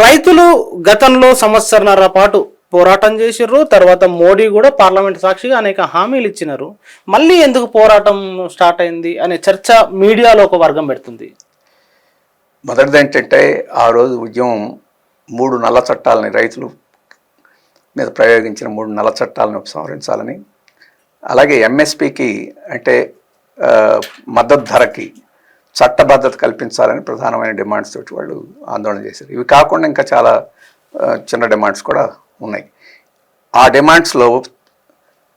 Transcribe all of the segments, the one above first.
రైతులు గతంలో సంవత్సరన్నర పాటు పోరాటం చేసిర్రు తర్వాత మోడీ కూడా పార్లమెంట్ సాక్షిగా అనేక హామీలు ఇచ్చినారు. మళ్ళీ ఎందుకు పోరాటం స్టార్ట్ అయింది అనే చర్చ మీడియాలో ఒక వర్గం పెడుతుంది. మొదటిది ఏంటంటే ఆ రోజు ఉద్యమం మూడు నల్ల చట్టాలని రైతులు మీద ప్రయోగించిన మూడు నల్ల చట్టాలను ఉపసంహరించాలని అలాగే ఎంఎస్పికి అంటే మద్దతు ధరకి చట్టబద్ధత కల్పించాలని ప్రధానమైన డిమాండ్స్ తోటి వాళ్ళు ఆందోళన చేశారు. ఇవి కాకుండా ఇంకా చాలా చిన్న డిమాండ్స్ కూడా ఉన్నాయి. ఆ డిమాండ్స్లో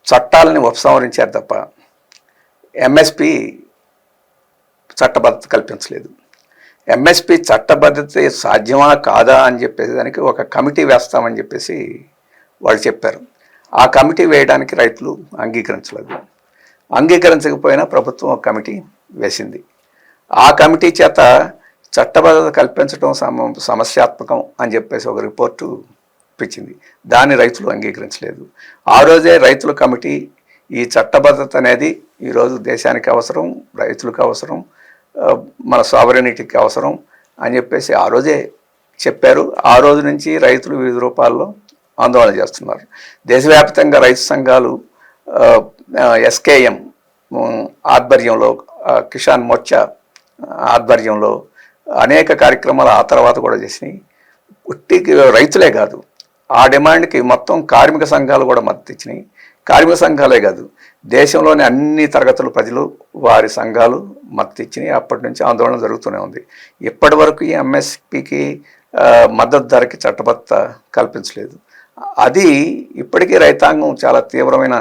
చట్టాలని ఉపసంహరించారు తప్ప ఎంఎస్పి చట్టబద్ధత కల్పించలేదు. ఎంఎస్పి చట్టబద్ధత సాధ్యమా కాదా అని చెప్పేసి దానికి ఒక కమిటీ వేస్తామని చెప్పేసి వాళ్ళు చెప్పారు. ఆ కమిటీ వేయడానికి రైతులు అంగీకరించలేదు. అంగీకరించకపోయినా ప్రభుత్వం ఒక కమిటీ వేసింది. ఆ కమిటీ చేత చట్టబద్ధత కల్పించడం సమ సమస్యాత్మకం అని చెప్పేసి ఒక రిపోర్టు ఇప్పించింది. దాన్ని రైతులు అంగీకరించలేదు. ఆ రోజే రైతుల కమిటీ ఈ చట్టబద్ధత అనేది ఈరోజు దేశానికి అవసరం రైతులకు అవసరం మన సావరణిటీకి అవసరం అని చెప్పేసి ఆ రోజే చెప్పారు. ఆ రోజు నుంచి రైతులు వివిధ రూపాల్లో ఆందోళన చేస్తున్నారు. దేశవ్యాప్తంగా రైతు సంఘాలు ఎస్కేఎం ఆధ్వర్యంలో కిషాన్ మోర్చా ఆధ్వర్యంలో అనేక కార్యక్రమాలు ఆ తర్వాత కూడా చేసినాయి. ఉట్టికి రైతులే కాదు ఆ డిమాండ్కి మొత్తం కార్మిక సంఘాలు కూడా మద్దతు ఇచ్చినాయి. కార్మిక సంఘాలే కాదు దేశంలోని అన్ని తరగతుల ప్రజలు వారి సంఘాలు మద్దతు ఇచ్చినాయి. అప్పటి నుంచి ఆందోళన జరుగుతూనే ఉంది. ఇప్పటి వరకు ఈ ఎంఎస్పికి మద్దతు ధరకి చట్టబద్ద కల్పించలేదు. అది ఇప్పటికీ రైతాంగం చాలా తీవ్రమైన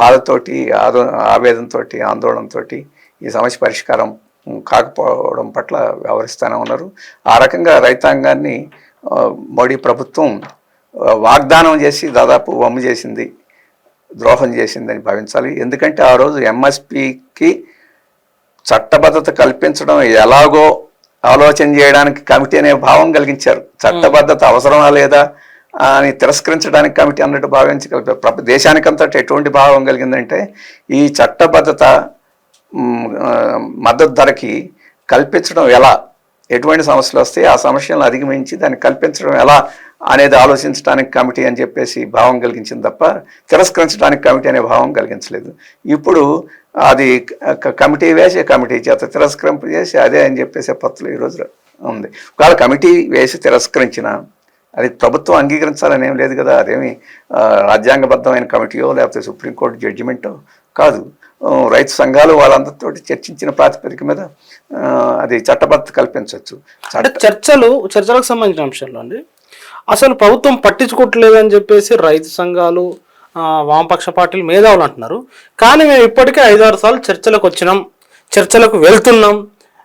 బాధతోటి ఆదో ఆవేదనతోటి ఆందోళనతోటి ఈ సమస్య పరిష్కారం కాకపోవడం పట్ల వ్యవహరిస్తూనే ఉన్నారు. ఆ రకంగా రైతాంగాన్ని మోడీ ప్రభుత్వం వాగ్దానం చేసి దాదాపు వమ్ము చేసింది ద్రోహం చేసిందని భావించాలి. ఎందుకంటే ఆ రోజు ఎంఎస్పికి చట్టబద్ధత కల్పించడం ఎలాగో ఆలోచన చేయడానికి కమిటీ అనే భావం కలిగించారు. చట్టబద్ధత అవసరమా లేదా అని తిరస్కరించడానికి కమిటీ అన్నట్టు భావించగలిపారు ప్రప ఎటువంటి భావం కలిగిందంటే ఈ చట్టబద్ధత మద్దతు ధరకి కల్పించడం ఎలా? ఎటువంటి సమస్యలు వస్తే ఆ సమస్యలను అధిగమించి దాన్ని కల్పించడం ఎలా అనేది ఆలోచించడానికి కమిటీ అని చెప్పేసి భావం కలిగించింది తప్ప తిరస్కరించడానికి కమిటీ అనే భావం కలిగించలేదు. ఇప్పుడు అది కమిటీ వేసి కమిటీ చేత తిరస్కరింపు చేసి అదే అని చెప్పేసి పత్తులు ఈరోజు ఉంది. ఒకవేళ కమిటీ వేసి తిరస్కరించిన అది ప్రభుత్వం అంగీకరించాలని ఏం లేదు కదా అదేమి రాజ్యాంగబద్ధమైన కమిటీయో లేకపోతే సుప్రీంకోర్టు జడ్జిమెంటో కాదు. రైతు సంఘాలు వాళ్ళందరితో చర్చించిన ప్రాతిపదిక మీద అది చట్టబద్ధత కల్పించవచ్చు. అంటే చర్చలు చర్చలకు సంబంధించిన అంశాలు అండి. అసలు ప్రభుత్వం పట్టించుకోవట్లేదని చెప్పేసి రైతు సంఘాలు వామపక్ష పార్టీలు మేధావులు అంటున్నారు. కానీ మేము ఇప్పటికే ఐదారు సార్లు చర్చలకు వచ్చినాం చర్చలకు వెళ్తున్నాం.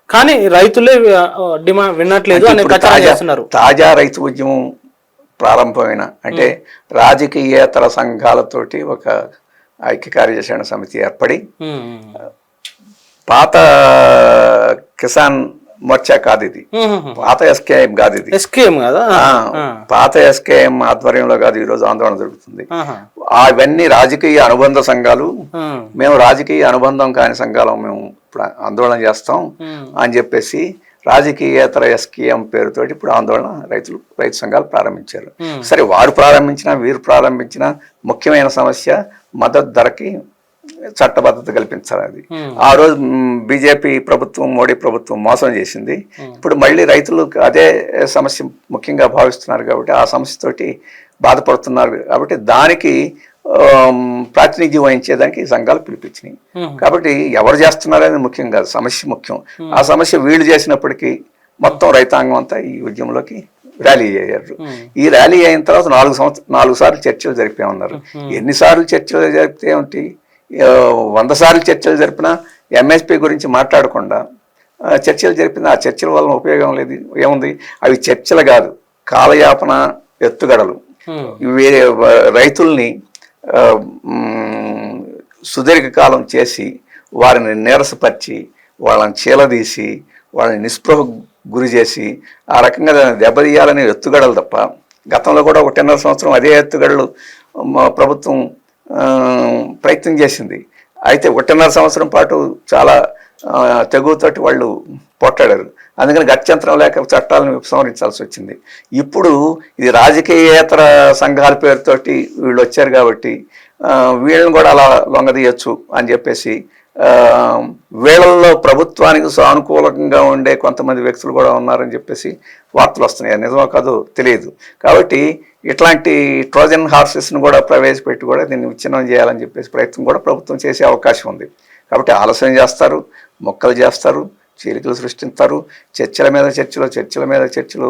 కానీ రైతులే డిమాండ్ వినట్లేదు అనే ప్రచారం చేస్తున్నారు. తాజా రైతు ఉద్యమం ప్రారంభమైన అంటే రాజకీయేతర సంఘాలతోటి ఒక ఐక్య కార్యాచరణ సమితి ఏర్పడి. పాత కిసాన్ మోర్చా కాదు ఇది. పాత ఎస్కేఎం కాదు ఇది ఎస్కేఎం కదా ఆ, పాత ఎస్కేఎం ఆధ్వర్యంలో కాదు ఈరోజు ఆందోళన జరుగుతుంది. అవన్నీ రాజకీయ అనుబంధ సంఘాలు. మేము రాజకీయ అనుబంధం కాని సంఘాలు మేము ఇప్పుడు ఆందోళన చేస్తాం. అని చెప్పేసి రాజకీయేతర ఎస్కేఎం పేరుతోటి ఇప్పుడు ఆందోళన రైతులు రైతు సంఘాలు ప్రారంభించారు. సరే వారు ప్రారంభించిన వీరు ప్రారంభించిన ముఖ్యమైన సమస్య మద్దతు ధరకి చట్టబద్ధత కల్పించాలి ఆ రోజు బీజేపీ ప్రభుత్వం మోడీ ప్రభుత్వం మోసం చేసింది. ఇప్పుడు మళ్ళీ రైతులు అదే సమస్య ముఖ్యంగా భావిస్తున్నారు కాబట్టి ఆ సమస్యతోటి బాధపడుతున్నారు కాబట్టి దానికి ప్రాతినిధ్యం వహించేదానికి ఈ సంఘాలు పిలిపించినాయి. కాబట్టి ఎవరు చేస్తున్నారనేది ముఖ్యం కాదు సమస్య ముఖ్యం. ఆ సమస్య వీళ్ళు చేసినప్పటికీ మొత్తం రైతాంగం అంతా ఈ ఉద్యమంలోకి ర్యాలీ అయ్యారు. ఈ ర్యాలీ అయిన తర్వాత నాలుగు సంవత్సరం నాలుగు సార్లు చర్చలు జరిపే ఉన్నారు ఎన్నిసార్లు చర్చలు జరిపితే ఏమిటి? వంద సార్లు చర్చలు జరిపినా ఎంఎస్పీ గురించి మాట్లాడకుండా చర్చలు జరిపిన ఆ చర్చల వలన ఉపయోగం లేదు ఏముంది? అవి చర్చలు కాదు కాలయాపన ఎత్తుగడలు. రైతుల్ని సుదీర్ఘకాలం చేసి వారిని నీరసపరిచి వాళ్ళని చీలదీసి వాళ్ళని నిస్పృహ గురి చేసి ఆ రకంగా దాన్ని దెబ్బతీయాలని ఎత్తుగడలు తప్ప గతంలో కూడా ఒకటిన్నర సంవత్సరం అదే ఎత్తుగడలు ప్రభుత్వం ప్రయత్నం చేసింది. అయితే ఒకటిన్నర సంవత్సరం పాటు చాలా తెగుతోటి వాళ్ళు పోట్లాడారు. అందుకని గత్యంతరం లేక చట్టాలను ఉపసంహరించాల్సి వచ్చింది. ఇప్పుడు ఇది రాజకీయేతర సంఘాల పేరుతోటి వీళ్ళు వచ్చారు కాబట్టి వీళ్ళని కూడా అలా లొంగదీయచ్చు అని చెప్పేసి వీళ్ళల్లో ప్రభుత్వానికి సానుకూలంగా ఉండే కొంతమంది వ్యక్తులు కూడా ఉన్నారని చెప్పేసి వార్తలు వస్తున్నాయి. నిజమో కాదో తెలియదు. కాబట్టి ఇట్లాంటి ట్రోజన్ హార్సెస్ను కూడా ప్రవేశపెట్టి కూడా దీన్ని విచ్ఛిన్నం చేయాలని చెప్పేసి ప్రయత్నం కూడా ప్రభుత్వం చేసే అవకాశం ఉంది. కాబట్టి ఆలస్యం చేస్తారు మొక్కలు చేస్తారు చీలికలు సృష్టిస్తారు చర్చల మీద చర్చలు చర్చల మీద చర్చలు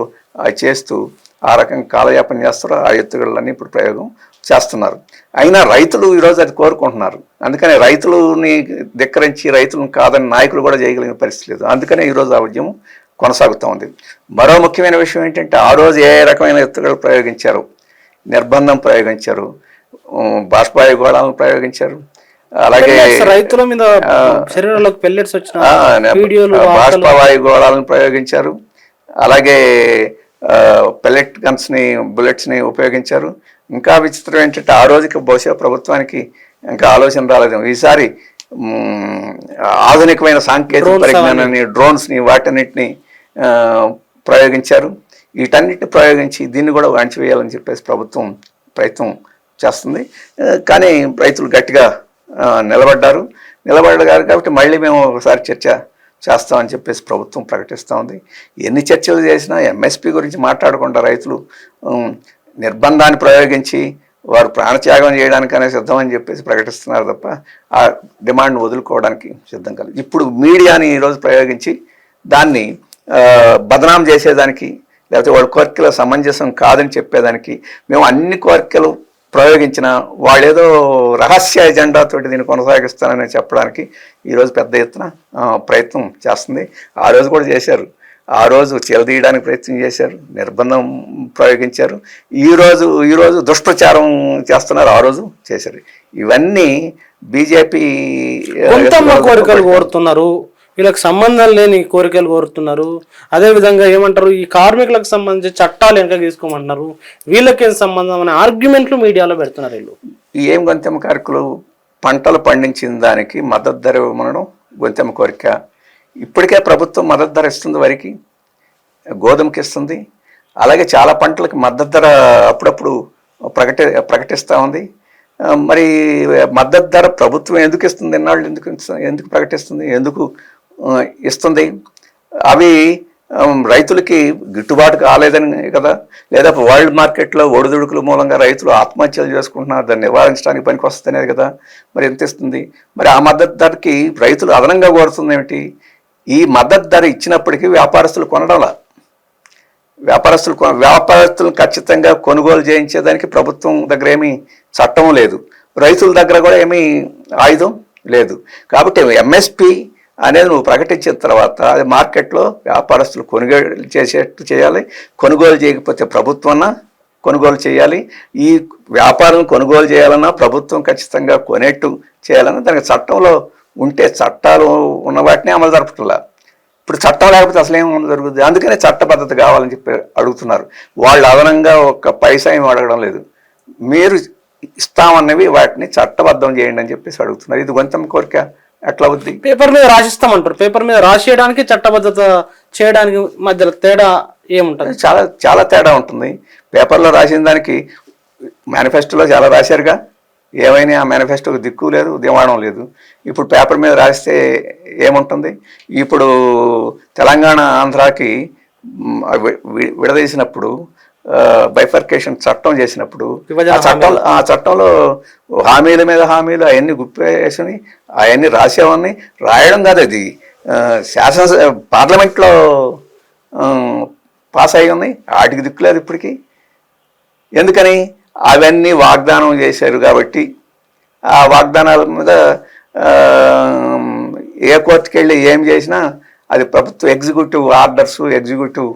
చేస్తూ ఆ రకం కాలయాపన చేస్తారు. ఆ ఎత్తుగడలన్నీ ఇప్పుడు ప్రయోగం చేస్తున్నారు. అయినా రైతులు ఈరోజు అది కోరుకుంటున్నారు. అందుకని రైతులని ధిక్కరించి రైతులను కాదని నాయకులు కూడా చేయగలిగిన పరిస్థితి లేదు. అందుకనే ఈరోజు ఆ ఉద్యమం కొనసాగుతూ ఉంది. మరో ముఖ్యమైన విషయం ఏంటంటే ఆ రోజు ఏ రకమైన ఎత్తుగడలు ప్రయోగించారు? నిర్బంధం ప్రయోగించారు? బాష్పాయుగోళాలను ప్రయోగించారు? అలాగే రైతుల మీద శరీరంలోకి పెల్లెట్స్ వచ్చిన వీడియోలు బాష్పవాయు గోళాలను ప్రయోగించారు. అలాగే పెల్లెట్ గన్స్ని బుల్లెట్స్ని ఉపయోగించారు. ఇంకా విచిత్రం ఏంటంటే ఆ రోజుకి బహుశా ప్రభుత్వానికి ఇంకా ఆలోచన రాలేదు. ఈసారి ఆధునికమైన సాంకేతిక పరిజ్ఞానాన్ని డ్రోన్స్ని వాటన్నిటిని ప్రయోగించారు. వీటన్నిటిని ప్రయోగించి దీన్ని కూడా అణచివేయాలని చెప్పేసి ప్రభుత్వం ప్రయత్నం చేస్తుంది. కానీ రైతులు గట్టిగా నిలబడ్డారు. నిలబడ్డారు కాబట్టి మళ్ళీ మేము ఒకసారి చర్చ చేస్తామని చెప్పేసి ప్రభుత్వం ప్రకటిస్తూ ఉంది. ఎన్ని చర్చలు చేసినా ఎంఎస్పి గురించి మాట్లాడకుండా రైతులు నిర్బంధాన్ని ప్రయోగించి వారు ప్రాణత్యాగం చేయడానికనే సిద్ధమని చెప్పేసి ప్రకటిస్తున్నారు తప్ప ఆ డిమాండ్ వదులుకోవడానికి సిద్ధం కాదు ఇప్పుడు మీడియాని ఈరోజు ప్రయోగించి దాన్ని బదనాం చేసేదానికి లేకపోతే వాళ్ళ కోరికలు సమంజసం కాదని చెప్పేదానికి మేము అన్ని కోరికలు ప్రయోగించిన వాళ్ళేదో రహస్య ఎజెండాతోటి దీన్ని కొనసాగిస్తానని చెప్పడానికి ఈరోజు పెద్ద ఎత్తున ప్రయత్నం చేస్తుంది. ఆ రోజు కూడా చేశారు. ఆ రోజు చీలదీయడానికి ప్రయత్నం చేశారు. నిర్బంధం ప్రయోగించారు. ఈ రోజు ఈ రోజు దుష్ప్రచారం చేస్తున్నారు. ఆ రోజు చేశారు. ఇవన్నీ బీజేపీ కోరికలు. కోరుతున్నారు. వీళ్ళకి సంబంధం లేని కోరికలు కోరుతున్నారు. అదేవిధంగా ఏమంటారు ఈ కార్మికులకు సంబంధించి చట్టాలు వెనక తీసుకోమంటున్నారు. వీళ్ళకేం సంబంధం అనే ఆర్గ్యుమెంట్లు మీడియాలో పెడుతున్నారు వీళ్ళు. ఏం గొంతెమ్మ కార్కులు? పంటలు పండించిన దానికి మద్దతు ధర ఇవ్వమనడం గొంతెమ్మ కోరిక. ఇప్పటికే ప్రభుత్వం మద్దతు ధర ఇస్తుంది వరికి గోధుమకి ఇస్తుంది. అలాగే చాలా పంటలకు మద్దతు ధర అప్పుడప్పుడు ప్రకటి ప్రకటిస్తూ ఉంది. మరి మద్దతు ధర ప్రభుత్వం ఎందుకు ఇస్తుంది? ఎన్నాళ్ళు ఎందుకు ఎందుకు ప్రకటిస్తుంది? ఎందుకు ఇస్తుంది. అవి రైతులకి గిట్టుబాటు కాలేదని కదా? లేదా వరల్డ్ మార్కెట్లో ఒడిదుడుకుల మూలంగా రైతులు ఆత్మహత్యలు చేసుకుంటున్నారు దాన్ని నివారించడానికి పనికి వస్తుంది కదా? మరి ఎంత ఇస్తుంది? మరి ఆ మద్దతు ధరకి రైతులు అదనంగా కోరుతుంది ఏమిటి? ఈ మద్దతు ధర ఇచ్చినప్పటికీ వ్యాపారస్తులు కొనడంలా? వ్యాపారస్తులు కొన వ్యాపారస్తులను ఖచ్చితంగా కొనుగోలు చేయించేదానికి ప్రభుత్వం దగ్గర ఏమీ చట్టం లేదు. రైతుల దగ్గర కూడా ఏమీ ఆయుధం లేదు. కాబట్టి ఎంఎస్పి అనేది నువ్వు ప్రకటించిన తర్వాత అది మార్కెట్లో వ్యాపారస్తులు కొనుగోలు చేసేట్టు చేయాలి. కొనుగోలు చేయకపోతే ప్రభుత్వన్నా కొనుగోలు చేయాలి. ఈ వ్యాపారం కొనుగోలు చేయాలన్నా ప్రభుత్వం ఖచ్చితంగా కొనేట్టు చేయాలన్నా దానికి చట్టంలో ఉంటే చట్టాలు ఉన్న వాటిని అమలు జరపట్లా. ఇప్పుడు చట్టం లేకపోతే అసలు ఏమి జరుగుతుంది అందుకనే చట్టబద్ధత కావాలని చెప్పి అడుగుతున్నారు. వాళ్ళు అదనంగా ఒక పైసా ఏమి అడగడం లేదు. మీరు ఇస్తామన్నవి వాటిని చట్టబద్ధం చేయండి అని చెప్పేసి అడుగుతున్నారు. ఇది గొంతం కోరిక. ఎట్లా అవుద్ది? పేపర్ మీద రాసిస్తామంటారు. పేపర్ మీద రాసేయడానికి చట్టబద్ధత చేయడానికి మధ్యలో తేడా ఏముంటది? చాలా చాలా తేడా ఉంటుంది. పేపర్లో రాసిన దానికి మేనిఫెస్టోలో చాలా రాశారుగా. ఏమైనా ఆ మేనిఫెస్టోకి దిక్కు లేదు దివాణం లేదు. ఇప్పుడు పేపర్ మీద రాస్తే ఏముంటుంది? ఇప్పుడు తెలంగాణ ఆంధ్రాకి విడదీసినప్పుడు బైఫర్కేషన్ చట్టం చేసినప్పుడు ఆ చట్టం ఆ చట్టంలో హామీల మీద హామీలు అవన్నీ గుప్పేసుని అవన్నీ రాసేవన్నీ రాయడం కాదు అది. శాసన పార్లమెంట్లో పాస్ అయి ఉంది వాటికి దిక్కులేదు ఇప్పటికి. ఎందుకని? అవన్నీ వాగ్దానం చేశారు కాబట్టి ఆ వాగ్దానాల మీద ఏ కోర్టుకి వెళ్ళి ఏం చేసినా అది ప్రభుత్వ ఎగ్జిక్యూటివ్ ఆర్డర్స్ ఎగ్జిక్యూటివ్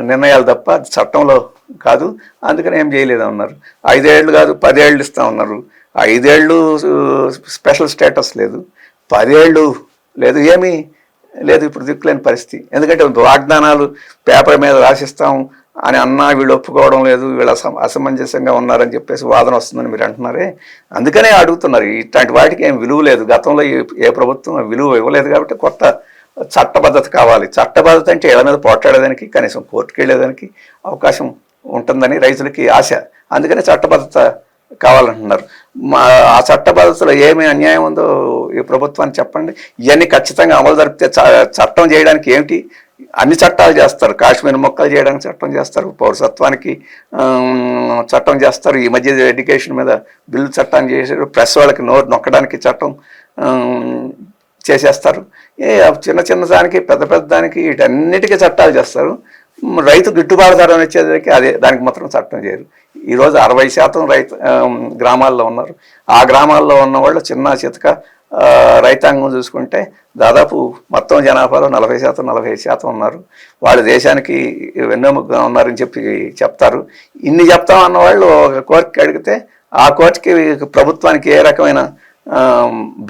నిర్ణయాలు తప్ప అది చట్టంలో కాదు. అందుకని ఏం చేయలేదు అన్నారు. ఐదేళ్ళు కాదు పదేళ్ళు ఇస్తా ఉన్నారు ఐదేళ్ళు స్పెషల్ స్టేటస్ లేదు. పదేళ్ళు లేదు ఏమీ లేదు ఇప్పుడు దిక్కులేని పరిస్థితి. ఎందుకంటే వాగ్దానాలు పేపర్ మీద రాసిస్తాం అని అన్నా వీళ్ళు ఒప్పుకోవడం లేదు వీళ్ళు అసమ అసమంజసంగా ఉన్నారని చెప్పేసి వాదన వస్తుందని మీరు అంటున్నారే. అందుకనే అడుగుతున్నారు. ఇట్లాంటి వాటికి ఏం విలువ లేదు. గతంలో ఏ- ఏ ప్రభుత్వం విలువ ఇవ్వలేదు కాబట్టి కొత్త చట్టబద్ధత కావాలి. చట్టబద్ధత అంటే ఇళ్ళ మీద పోట్లాడేదానికి కనీసం కోర్టుకు వెళ్ళేదానికి అవకాశం ఉంటుందని రైతులకి ఆశ. అందుకనే చట్టబద్ధత కావాలంటున్నారు. మా ఆ చట్టబద్ధతలో ఏమి అన్యాయం ఉందో ఈ ప్రభుత్వాన్ని చెప్పండి. ఇవన్నీ ఖచ్చితంగా అమలు జరిపితే చ- చట్టం చేయడానికి ఏమిటి? అన్ని చట్టాలు చేస్తారు. కాశ్మీర్ మొక్కలు చేయడానికి చట్టం చేస్తారు. పౌరసత్వానికి చట్టం చేస్తారు. ఈ మధ్య ఎడ్యుకేషన్ మీద బిల్లు చట్టాన్ని చేశారు ప్రెస్ వాళ్ళకి నోరు నొక్కడానికి చట్టం చేసేస్తారు. చిన్న చిన్న దానికి పెద్ద పెద్ద దానికి వీటన్నిటికీ చట్టాలు చేస్తారు. రైతు గిట్టుబాటు ధర అని వచ్చేసరికి అదే దానికి మాత్రం చట్టం చేయరు. ఈరోజు అరవై శాతం రైతు గ్రామాల్లో ఉన్నారు. ఆ గ్రామాల్లో ఉన్న వాళ్ళు చిన్న చితక రైతాంగం చూసుకుంటే దాదాపు మొత్తం జనాభాలో నలభై శాతం నలభై శాతం ఉన్నారు. వాళ్ళు దేశానికి వెన్నెముగ్గా ఉన్నారని చెప్పి చెప్తారు. ఇన్ని చెప్తామన్న వాళ్ళు ఒక కోరిక అడిగితే ఆ కోర్టుకి ప్రభుత్వానికి ఏ రకమైన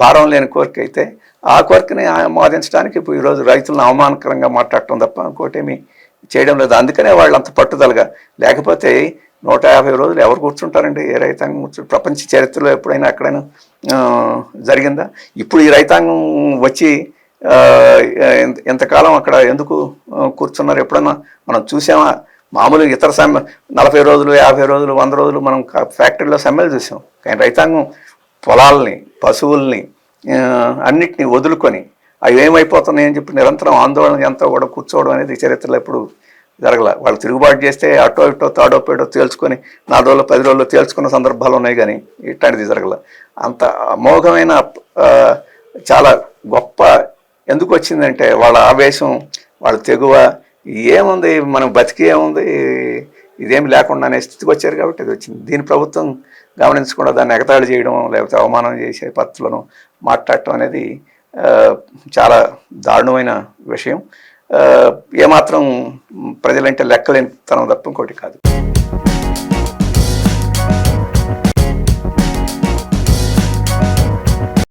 భారం లేని కోరిక అయితే ఆ కోరికని ఆమోదించడానికి ఇప్పుడు ఈరోజు రైతులను అవమానకరంగా మాట్లాడటం తప్ప ఇంకోటేమి చేయడం లేదు. అందుకనే వాళ్ళు అంత పట్టుదలగా లేకపోతే నూట యాభై రోజులు ఎవరు కూర్చుంటారండి? ఏ రైతాంగం కూర్చు ప్రపంచ చరిత్రలో ఎప్పుడైనా ఎక్కడైనా జరిగిందా? ఇప్పుడు ఈ రైతాంగం వచ్చి ఇంతకాలం అక్కడ ఎందుకు కూర్చున్నారు? ఎప్పుడన్నా మనం చూసామా? మామూలు ఇతర సమ్మె నలభై రోజులు యాభై రోజులు వంద రోజులు మనం ఫ్యాక్టరీలో సమ్మెలు చూసాం. కానీ రైతాంగం పొలాల్ని పశువుల్ని అన్నిటినీ వదులుకొని అవి ఏమైపోతున్నాయి అని చెప్పి నిరంతరం ఆందోళన ఎంతో కూడా కూర్చోవడం అనేది చరిత్రలో ఎప్పుడు జరగల. వాళ్ళు తిరుగుబాటు చేస్తే అటో ఇటో తాడో పేడో తేల్చుకొని నాలుగు రోజులు పది రోజులు తేల్చుకున్న సందర్భాలు ఉన్నాయి కానీ ఇట్లాంటిది జరగల. అంత అమోఘమైన చాలా గొప్ప ఎందుకు వచ్చిందంటే వాళ్ళ ఆవేశం వాళ్ళ తెగువ ఏముంది మనం బతికి ఏముంది ఇదేమి లేకుండా అనే స్థితికి వచ్చారు కాబట్టి ఇది వచ్చింది. దీని ప్రభుత్వం గమనించకుండా దాన్ని ఎగతాళి చేయడం లేకపోతే అవమానం చేసే పద్ధతులను మాట్లాడటం అనేది చాలా దారుణమైన విషయం. ఏమాత్రం ప్రజలంటే లెక్కలేనితనం తప్ప ఇంకోటి కాదు.